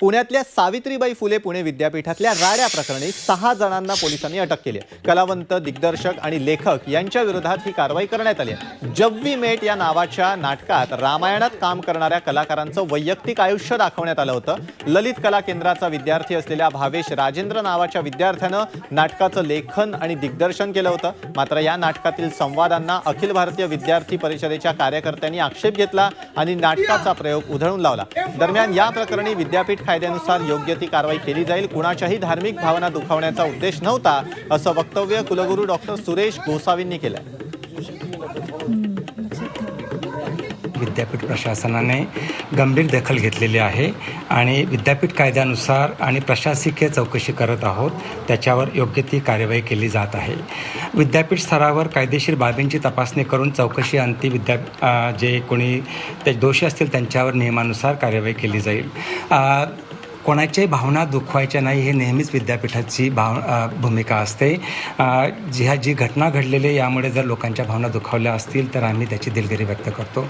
पुण्यातल्या सावित्रीबाई फुले पुणे विद्यापीठातल्या राड्या प्रकरणी सहा जणांना पोलिसांनी अटक केली आहे. कलावंत दिग्दर्शक आणि लेखक यांच्या विरोधात ही कारवाई करण्यात आली आहे. जव्वी मेट या नावाच्या नाटकात रामायणात काम करणाऱ्या कलाकारांचं वैयक्तिक आयुष्य दाखवण्यात आलं होतं. ललित कला केंद्राचा विद्यार्थी असलेल्या भावेश राजेंद्र नावाच्या विद्यार्थ्यानं नाटकाचं लेखन आणि दिग्दर्शन केलं होतं. मात्र या नाटकातील संवादांना अखिल भारतीय विद्यार्थी परिषदेच्या कार्यकर्त्यांनी आक्षेप घेतला आणि नाटकाचा प्रयोग उधळून लावला. दरम्यान या प्रकरणी विद्यापीठ कायद्यानुसार योग्य ती कारवाई केली जाईल. कुणाच्याही धार्मिक भावना दुखावण्याचा उद्देश नव्हता असं वक्तव्य कुलगुरू डॉक्टर सुरेश गोसावींनी केलं विद्यापीठ प्रशासनाने गंभीर दखल घेतलेली आहे आणि विद्यापीठ कायद्यानुसार आणि प्रशासकीय चौकशी करत आहोत. त्याच्यावर योग्य ती कार्यवाही केली जात आहे. विद्यापीठ स्तरावर कायदेशीर बाबींची तपासणी करून चौकशी अंती विद्या जे कोणी ते दोषी असतील त्यांच्यावर नियमानुसार कार्यवाही केली जाईल. कोणाच्याही भावना दुखवायच्या नाही हे नेहमीच विद्यापीठाची भाव भूमिका असते. जी ह्या जी घटना घडलेली आहे, यामुळे जर लोकांच्या भावना दुखावल्या असतील तर आम्ही त्याची दिलगिरी व्यक्त करतो.